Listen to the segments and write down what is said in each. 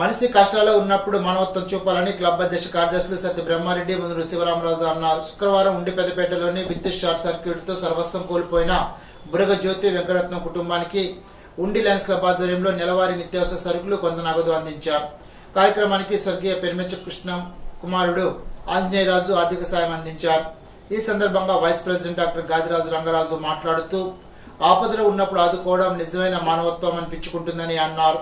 మనిషి కష్టాల్లో ఉన్నప్పుడు మానవత్వం చూపాలని క్లబ్ అధ్యక్ష కార్యదర్శులు సత్య బ్రహ్మారెడ్డి ముందు శివరామరాజు అన్నారు శుక్రవారం ఉండి పెద్దపేటలోని విద్యుత్ షార్ట్ సర్క్యూట్తో సర్వస్వం కోల్పోయిన బురగ జ్యోతి వెంకటరత్నం కుటుంబానికి ఉండి లయన్స్ క్లబ్ ఆధ్వర్యంలో నెలవారీ నిత్యావసర సరుకులు కొంత నగదు అందించారు. కార్యక్రమానికి స్వర్గీయ పెరిమెచ్చ కృష్ణ కుమారుడు ఆంజనేయరాజు ఆర్థిక సాయం అందించారు. ఈ సందర్భంగా vice president doctor Gadiraju Rangaraju మాట్లాడుతూ ఆపదలో ఉన్నప్పుడు ఆదుకోవడం నిజమైన మానవత్వం అనిపించుకుంటుందని అన్నారు.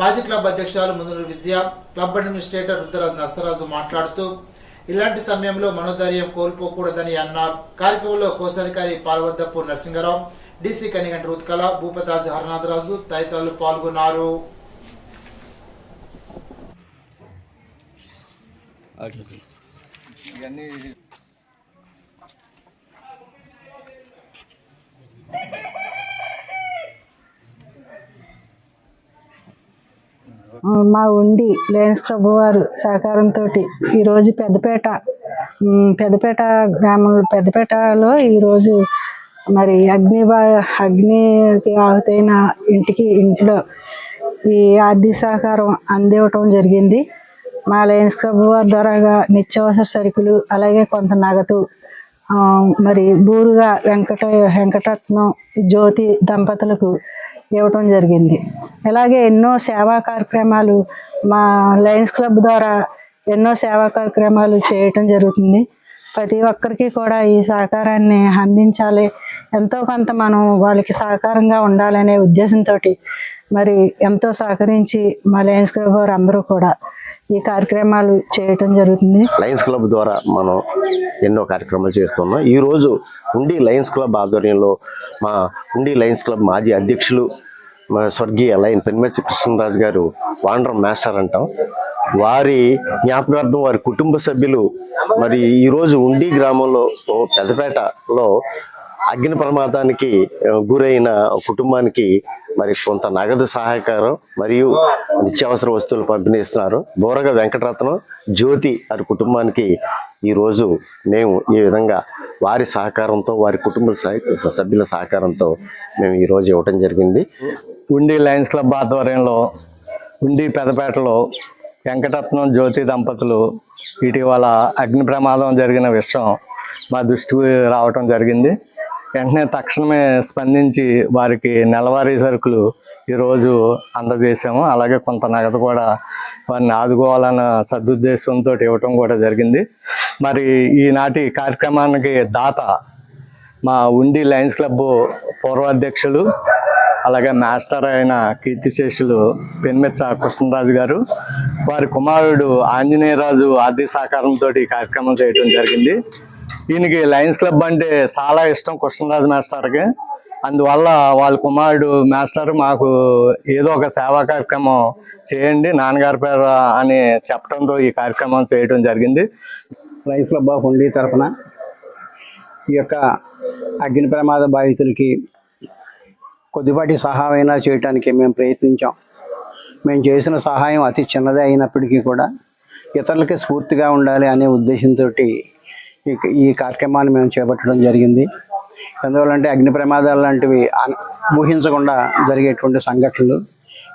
మాజీ క్లబ్ అధ్యక్షురాలు ముందు విజయ క్లబ్ అడ్మినిస్ట్రేటర్ రుద్రరాజు నర్సరాజు మాట్లాడుతూ ఇలాంటి సమయంలో మనోధైర్యం కోల్పోకూడదని అన్నారు. కార్యక్రమంలో కోశాధికారి పాల్వద్దపు నరసింగరావు డీసీ కనిగంటి రుత్కల భూపతాజు హరనాథరాజు తదితరులు పాల్గొన్నారు. ఇవన్నీ మా ఉండి లయన్స్ ప్రభు వారు సహకారంతో ఈరోజు పెద్దపేట పెద్దపేట గ్రామంలో పెద్దపేటలో ఈరోజు మరి అగ్ని అగ్నికి ఆహుతైన ఇంటికి ఇంట్లో ఈ ఆర్థిక సహకారం అందివ్వటం జరిగింది. మా లయన్స్ క్లబ్ వారి ద్వారాగా నిత్యావసర సరుకులు అలాగే కొంత నగదు మరి బూరుగా వెంకట వెంకటరత్నం జ్యోతి దంపతులకు ఇవ్వటం జరిగింది. అలాగే ఎన్నో సేవా కార్యక్రమాలు మా లయన్స్ క్లబ్ ద్వారా ఎన్నో సేవా కార్యక్రమాలు చేయటం జరుగుతుంది. ప్రతి ఒక్కరికి కూడా ఈ సహకారాన్ని అందించాలి. ఎంతో కొంత మనం వాళ్ళకి సహకారంగా ఉండాలనే ఉద్దేశంతో మరి ఎంతో సహకరించి మా లయన్స్ క్లబ్ వారు అందరూ కూడా ఈ కార్యక్రమాలు చేయటం జరుగుతుంది. లయన్స్ క్లబ్ ద్వారా మనం ఎన్నో కార్యక్రమాలు చేస్తున్నాం. ఈరోజు ఉండి లయన్స్ క్లబ్ ఆధ్వర్యంలో మా ఉండి లయన్స్ క్లబ్ మాజీ అధ్యక్షులు స్వర్గీయ లయన్ పెన్మెచ్చి కృష్ణరాజు గారు వాండ్రం మాస్టర్ అంటాం. వారి జ్ఞాపకార్థం వారి కుటుంబ సభ్యులు మరి ఈరోజు ఉండి గ్రామంలో పెద్దపేటలో అగ్ని ప్రమాదానికి గురైన కుటుంబానికి మరి కొంత నగదు సహాయకారం మరియు నిత్యావసర వస్తువులు పంపిణీ ఇస్తున్నారు బోరగ వెంకటరత్నం జ్యోతి వారి కుటుంబానికి ఈరోజు మేము ఈ విధంగా వారి సహకారంతో వారి కుటుంబ సహ- సభ్యుల సహకారంతో మేము ఈరోజు ఇవ్వటం జరిగింది. ఉండి లయన్స్ క్లబ్ ఆధ్వర్యంలో ఉండి పెదపేటలో వెంకటరత్నం జ్యోతి దంపతులు ఇటీవల అగ్ని ప్రమాదం జరిగిన విషయం మా దృష్టికి రావటం జరిగింది. వెంటనే తక్షణమే స్పందించి వారికి నెలవారీ సరుకులు ఈరోజు అందజేసాము అలాగే కొంత నగదు కూడా వారిని ఆదుకోవాలన్న సదుద్దేశంతో ఇవ్వటం కూడా జరిగింది. మరి ఈనాటి కార్యక్రమానికి దాత మా ఉండి లయన్స్ క్లబ్ పూర్వాధ్యక్షులు అలాగే మాస్టర్ అయిన కీర్తిశేషులు పెన్మెచ్చ కృష్ణరాజు గారు వారి కుమారుడు ఆంజనేయరాజు ఆర్థిక సహకారంతో ఈ కార్యక్రమం చేయడం జరిగింది. ఈయనకి లయన్స్ క్లబ్ అంటే చాలా ఇష్టం కృష్ణరాజు మాస్టర్కి. అందువల్ల వాళ్ళ కుమారుడు మాస్టర్ మాకు ఏదో ఒక సేవా కార్యక్రమం చేయండి నాన్నగారి పేరు అని చెప్పడంతో ఈ కార్యక్రమం చేయడం జరిగింది. లైఫ్ క్లబ్ ఆఫ్ ఉండి తరఫున ఈ యొక్క అగ్ని ప్రమాద బాధితులకి కొద్దిపాటి సహాయమైనా చేయటానికి మేము ప్రయత్నించాం. మేము చేసిన సహాయం అతి చిన్నదే అయినప్పటికీ కూడా ఇతరులకి స్ఫూర్తిగా ఉండాలి అనే ఉద్దేశంతో ఈ కార్యక్రమాన్ని మేము చేపట్టడం జరిగింది. ఎందువల్లంటే అగ్ని ప్రమాదాలు లాంటివి ఊహించకుండా జరిగేటువంటి సంఘటనలు.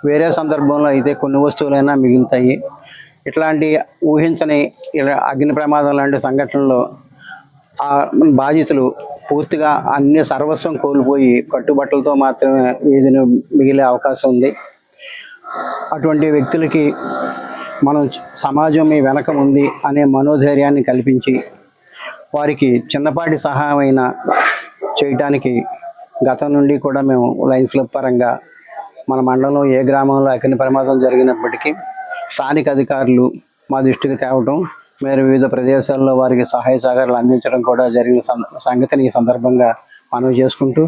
వేరే సందర్భంలో అయితే కొన్ని వస్తువులైనా మిగులుతాయి. ఇట్లాంటి ఊహించని ఇలా అగ్ని ప్రమాదం లాంటి సంఘటనలో ఆ బాధితులు పూర్తిగా అన్ని సర్వస్వం కోల్పోయి కట్టుబట్టలతో మాత్రమే వీధిని మిగిలే అవకాశం ఉంది. అటువంటి వ్యక్తులకి మనం సమాజం మీ వెనక ఉంది అనే మనోధైర్యాన్ని కల్పించి వారికి చిన్నపాటి సహాయమైన చేయటానికి గతం నుండి కూడా మేము లయన్స్ క్లబ్ పరంగా మన మండలంలో ఏ గ్రామంలో అగ్ని ప్రమాదం జరిగినప్పటికీ స్థానిక అధికారులు మా దృష్టికి తేవటం మేము వివిధ ప్రదేశాల్లో వారికి సహాయ సహకారాలు అందించడం కూడా జరిగిన సంగతిని ఈ సందర్భంగా మనవి చేసుకుంటూ